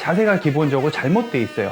자세가 기본적으로 잘못돼 있어요.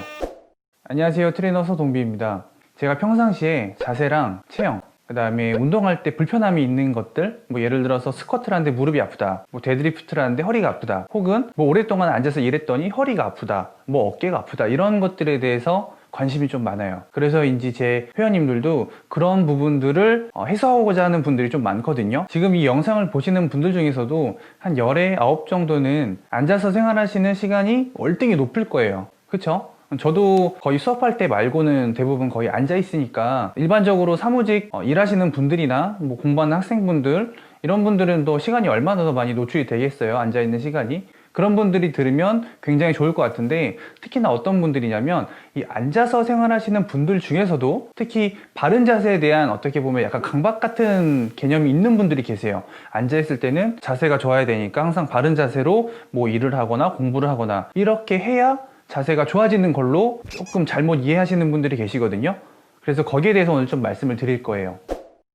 안녕하세요. 트레이너 서동비입니다. 제가 평상시에 자세랑 체형, 그 다음에 운동할 때 불편함이 있는 것들, 뭐 예를 들어서 스쿼트를 하는데 무릎이 아프다, 뭐 데드리프트를 하는데 허리가 아프다, 혹은 뭐 오랫동안 앉아서 일했더니 허리가 아프다, 뭐 어깨가 아프다, 이런 것들에 대해서 관심이 좀 많아요. 그래서인지 제 회원님들도 그런 부분들을 어, 해소하고자 하는 분들이 좀 많거든요. 지금 이 영상을 보시는 분들 중에서도 한 열에 아홉 정도는 앉아서 생활하시는 시간이 월등히 높을 거예요. 그쵸? 저도 거의 수업할 때 말고는 대부분 거의 앉아 있으니까 일반적으로 사무직 어, 일하시는 분들이나 뭐 공부하는 학생분들 이런 분들은 또 시간이 얼마나 더 많이 노출이 되겠어요 앉아 있는 시간이 그런 분들이 들으면 굉장히 좋을 것 같은데 특히나 어떤 분들이냐면 이 앉아서 생활하시는 분들 중에서도 특히 바른 자세에 대한 어떻게 보면 약간 강박 같은 개념이 있는 분들이 계세요 앉아 있을 때는 자세가 좋아야 되니까 항상 바른 자세로 뭐 일을 하거나 공부를 하거나 이렇게 해야 자세가 좋아지는 걸로 조금 잘못 이해하시는 분들이 계시거든요. 그래서 거기에 대해서 오늘 좀 말씀을 드릴 거예요.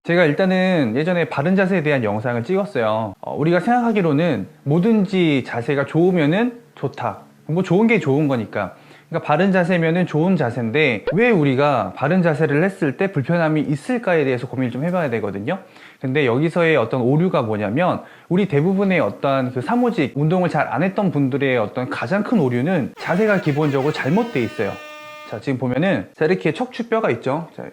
제가 일단은 예전에 바른 자세에 대한 영상을 찍었어요. 어, 우리가 생각하기로는 뭐든지 자세가 좋으면은 좋다. 뭐 좋은 게 좋은 거니까. 그러니까 바른 자세면은 좋은 자세인데 왜 우리가 바른 자세를 했을 때 불편함이 있을까에 대해서 고민을 좀 해봐야 되거든요. 근데 여기서의 어떤 오류가 뭐냐면 우리 대부분의 어떤 그 사무직 운동을 잘 안 했던 분들의 어떤 가장 큰 오류는 자세가 기본적으로 잘못돼 있어요. 자 지금 보면은 자 이렇게 척추뼈가 있죠. 자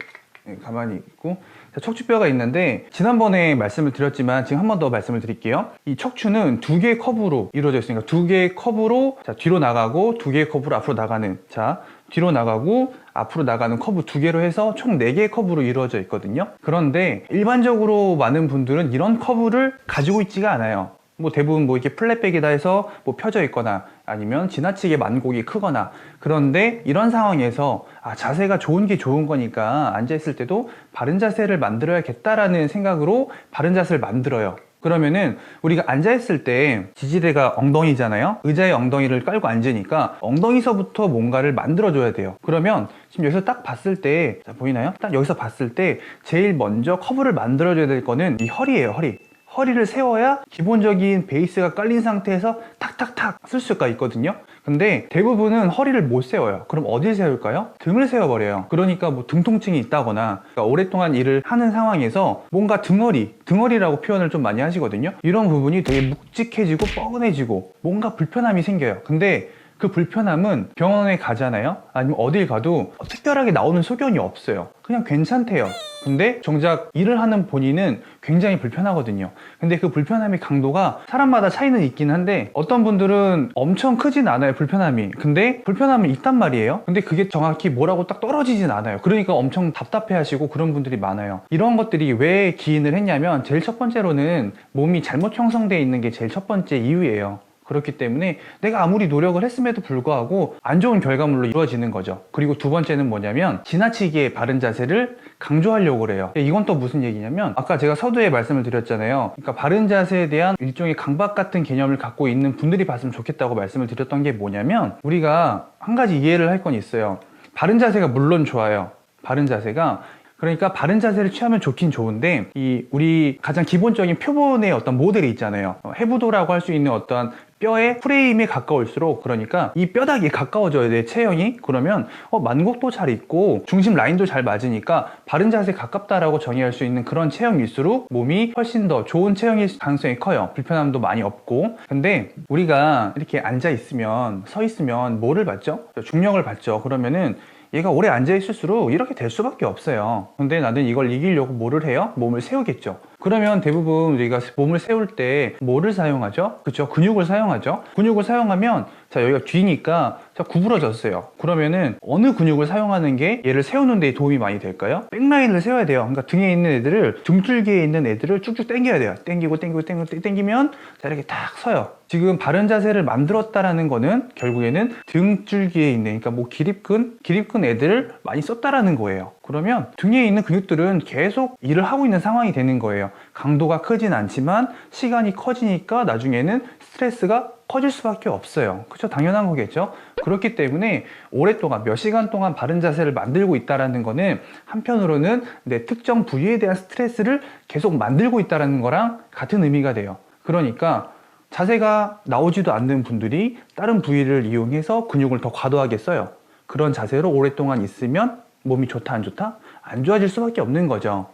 여기 가만히 있고 자, 척추뼈가 있는데 지난번에 말씀을 드렸지만 지금 한 번 더 말씀을 드릴게요. 이 척추는 두 개의 컵으로 이루어져 있으니까 두 개의 컵으로 자, 뒤로 나가고 두 개의 컵으로 앞으로 나가는 자 뒤로 나가고 앞으로 나가는 커브 두 개로 해서 총 네 개의 커브로 이루어져 있거든요. 그런데 일반적으로 많은 분들은 이런 커브를 가지고 있지가 않아요. 뭐 대부분 뭐 이렇게 플랫백이다 해서 뭐 펴져 있거나 아니면 지나치게 만곡이 크거나 그런데 이런 상황에서 아 자세가 좋은 게 좋은 거니까 앉아 있을 때도 바른 자세를 만들어야겠다라는 생각으로 바른 자세를 만들어요. 그러면은 우리가 앉아 있을 때 지지대가 엉덩이잖아요. 의자에 엉덩이를 깔고 앉으니까 엉덩이서부터 뭔가를 만들어 줘야 돼요. 그러면 지금 여기서 딱 봤을 때 자, 보이나요? 딱 여기서 봤을 때 제일 먼저 커브를 만들어 줘야 될 거는 이 허리예요, 허리. 허리를 세워야 기본적인 베이스가 깔린 상태에서 탁탁탁 쓸 수가 있거든요. 근데 대부분은 허리를 못 세워요. 그럼 어딜 세울까요? 등을 세워버려요. 그러니까 뭐 등통증이 있다거나 그러니까 오랫동안 일을 하는 상황에서 뭔가 등허리, 등허리라고 표현을 좀 많이 하시거든요. 이런 부분이 되게 묵직해지고 뻐근해지고 뭔가 불편함이 생겨요. 근데 그 불편함은 병원에 가잖아요. 아니면 어딜 가도 특별하게 나오는 소견이 없어요. 그냥 괜찮대요. 근데 정작 일을 하는 본인은 굉장히 불편하거든요. 근데 그 불편함의 강도가 사람마다 차이는 있긴 한데 어떤 분들은 엄청 크진 않아요. 불편함이. 근데 불편함은 있단 말이에요. 근데 그게 정확히 뭐라고 딱 떨어지진 않아요. 그러니까 엄청 답답해 하시고 그런 분들이 많아요. 이런 것들이 왜 기인을 했냐면 제일 첫 번째로는 몸이 잘못 형성되어 있는 게 제일 첫 번째 이유예요. 그렇기 때문에 내가 아무리 노력을 했음에도 불구하고 안 좋은 결과물로 이루어지는 거죠. 그리고 두 번째는 뭐냐면 지나치게 바른 자세를 강조하려고 그래요. 이건 또 무슨 얘기냐면 아까 제가 서두에 말씀을 드렸잖아요. 그러니까 바른 자세에 대한 일종의 강박 같은 개념을 갖고 있는 분들이 봤으면 좋겠다고 말씀을 드렸던 게 뭐냐면 우리가 한 가지 이해를 할 건 있어요. 바른 자세가 물론 좋아요. 바른 자세가 그러니까 바른 자세를 취하면 좋긴 좋은데 이 우리 가장 기본적인 표본의 어떤 모델이 있잖아요. 어, 해부도라고 할 수 있는 어떤 뼈의 프레임에 가까울수록 그러니까 이 뼈다귀에 가까워져야 돼 체형이 그러면 어, 만곡도 잘 있고 중심 라인도 잘 맞으니까 바른 자세 가깝다라고 정의할 수 있는 그런 체형일수록 몸이 훨씬 더 좋은 체형일 가능성이 커요 불편함도 많이 없고 근데 우리가 이렇게 앉아 있으면 서 있으면 뭐를 받죠 중력을 받죠 그러면은 얘가 오래 앉아 있을수록 이렇게 될 수밖에 없어요. 근데 나는 이걸 이기려고 뭐를 해요? 몸을 세우겠죠. 그러면 대부분 우리가 몸을 세울 때 뭐를 사용하죠? 그쵸? 근육을 사용하죠. 근육을 사용하면 자 여기가 뒤니까 자 구부러졌어요. 그러면은 어느 근육을 사용하는 게 얘를 세우는 데 도움이 많이 될까요? 백라인을 세워야 돼요. 그러니까 등에 있는 애들을 등줄기에 있는 애들을 쭉쭉 당겨야 돼요. 당기고 당기고 당기고 당기면 자 이렇게 딱 서요. 지금 바른 자세를 만들었다라는 거는 결국에는 등줄기에 있는 그러니까 뭐 기립근 기립근 애들을 많이 썼다라는 거예요. 그러면 등에 있는 근육들은 계속 일을 하고 있는 상황이 되는 거예요. 강도가 크진 않지만 시간이 커지니까 나중에는 스트레스가 커질 수밖에 없어요. 그렇죠? 당연한 거겠죠? 그렇기 때문에 오랫동안 몇 시간 동안 바른 자세를 만들고 있다라는 거는 한편으로는 내 특정 부위에 대한 스트레스를 계속 만들고 있다라는 거랑 같은 의미가 돼요. 그러니까 자세가 나오지도 않는 분들이 다른 부위를 이용해서 근육을 더 과도하게 써요. 그런 자세로 오랫동안 있으면 몸이 좋다 안 좋다? 안 좋아질 수밖에 없는 거죠.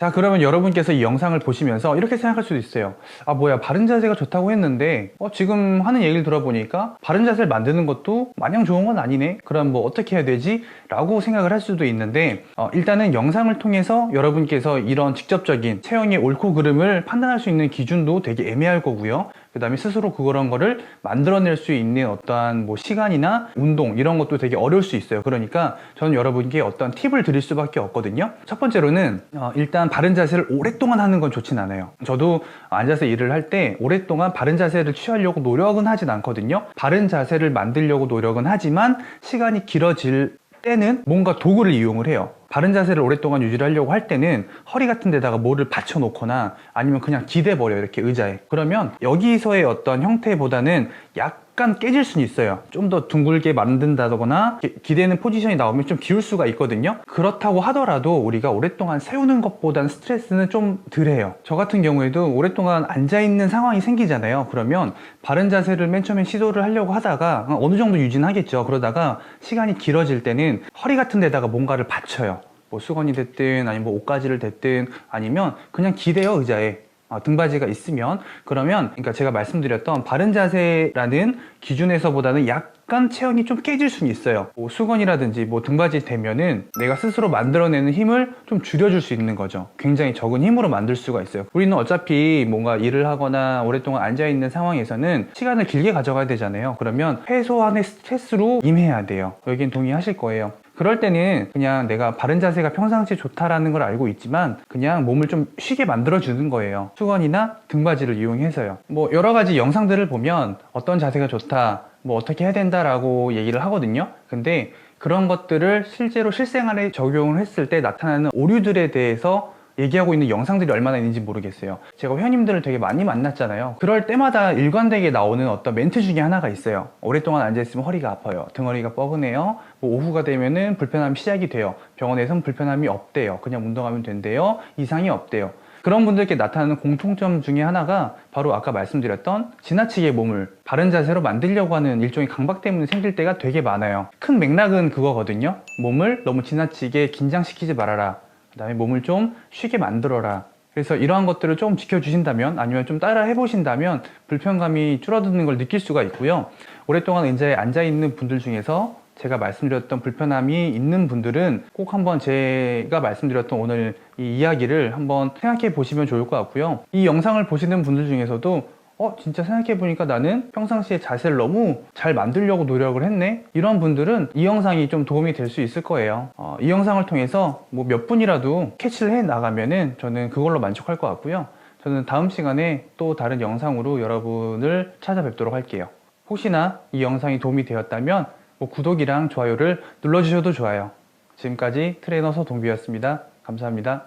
자 그러면 여러분께서 이 영상을 보시면서 이렇게 생각할 수도 있어요 아 뭐야 바른 자세가 좋다고 했는데 어, 지금 하는 얘기를 들어보니까 바른 자세를 만드는 것도 마냥 좋은 건 아니네 그럼 뭐 어떻게 해야 되지? 라고 생각을 할 수도 있는데 어, 일단은 영상을 통해서 여러분께서 이런 직접적인 체형의 옳고 그름을 판단할 수 있는 기준도 되게 애매할 거고요 그 다음에 스스로 그런 거를 만들어낼 수 있는 어떠한 뭐 시간이나 운동 이런 것도 되게 어려울 수 있어요. 그러니까 저는 여러분께 어떤 팁을 드릴 수밖에 없거든요. 첫 번째로는 어, 일단 바른 자세를 오랫동안 하는 건 좋진 않아요. 저도 앉아서 일을 할 때 오랫동안 바른 자세를 취하려고 노력은 하진 않거든요. 바른 자세를 만들려고 노력은 하지만 시간이 길어질 때는 뭔가 도구를 이용을 해요 바른 자세를 오랫동안 유지를 하려고 할 때는 허리 같은 데다가 뭐를 받쳐 놓거나 아니면 그냥 기대 버려요 이렇게 의자에. 그러면 여기서의 어떤 형태보다는 약 간 깨질 수는 있어요. 좀 더 둥글게 만든다거나 기- 기대는 포지션이 나오면 좀 기울 수가 있거든요. 그렇다고 하더라도 우리가 오랫동안 세우는 것보다는 스트레스는 좀 덜해요. 저 같은 경우에도 오랫동안 앉아있는 상황이 생기잖아요. 그러면 바른 자세를 맨 처음에 시도를 하려고 하다가 어느 정도 유지는 하겠죠. 그러다가 시간이 길어질 때는 허리 같은 데다가 뭔가를 받쳐요. 뭐 수건이 됐든 아니면 뭐 옷가지를 됐든 아니면 그냥 기대요 의자에. 어, 등받이가 있으면 그러면 그러니까 제가 말씀드렸던 바른 자세라는 기준에서보다는 약간 체형이 좀 깨질 수는 있어요. 뭐 수건이라든지 뭐 등받이 되면은 내가 스스로 만들어내는 힘을 좀 줄여줄 수 있는 거죠. 굉장히 적은 힘으로 만들 수가 있어요. 우리는 어차피 뭔가 일을 하거나 오랫동안 앉아있는 상황에서는 시간을 길게 가져가야 되잖아요. 그러면 최소한의 스트레스로 임해야 돼요. 여긴 동의하실 거예요 그럴 때는 그냥 내가 바른 자세가 평상시에 좋다라는 걸 알고 있지만 그냥 몸을 좀 쉬게 만들어 주는 거예요. 수건이나 등받이를 이용해서요. 뭐 여러 가지 영상들을 보면 어떤 자세가 좋다 뭐 어떻게 해야 된다라고 얘기를 하거든요. 근데 그런 것들을 실제로 실생활에 적용을 했을 때 나타나는 오류들에 대해서 얘기하고 있는 영상들이 얼마나 있는지 모르겠어요. 제가 회원님들을 되게 많이 만났잖아요. 그럴 때마다 일관되게 나오는 어떤 멘트 중에 하나가 있어요. 오랫동안 앉아있으면 허리가 아파요. 등허리가 뻐근해요. 뭐 오후가 되면은 불편함이 시작이 돼요. 병원에선 불편함이 없대요. 그냥 운동하면 된대요. 이상이 없대요. 그런 분들께 나타나는 공통점 중에 하나가 바로 아까 말씀드렸던 지나치게 몸을 바른 자세로 만들려고 하는 일종의 강박 때문에 생길 때가 되게 많아요. 큰 맥락은 그거거든요. 몸을 너무 지나치게 긴장시키지 말아라. 그 다음에 몸을 좀 쉬게 만들어라. 그래서 이러한 것들을 조금 지켜주신다면 아니면 좀 따라 해보신다면 불편감이 줄어드는 걸 느낄 수가 있고요. 오랫동안 의자에 앉아 있는 분들 중에서 제가 말씀드렸던 불편함이 있는 분들은 꼭 한번 제가 말씀드렸던 오늘 이 이야기를 한번 생각해 보시면 좋을 것 같고요. 이 영상을 보시는 분들 중에서도 어, 진짜 생각해보니까 나는 평상시에 자세를 너무 잘 만들려고 노력을 했네? 이런 분들은 이 영상이 좀 도움이 될 수 있을 거예요. 어, 이 영상을 통해서 뭐 몇 분이라도 캐치를 해 나가면은 저는 그걸로 만족할 것 같고요. 저는 다음 시간에 또 다른 영상으로 여러분을 찾아뵙도록 할게요. 혹시나 이 영상이 도움이 되었다면 뭐 구독이랑 좋아요를 눌러주셔도 좋아요. 지금까지 트레이너 서동비였습니다. 감사합니다.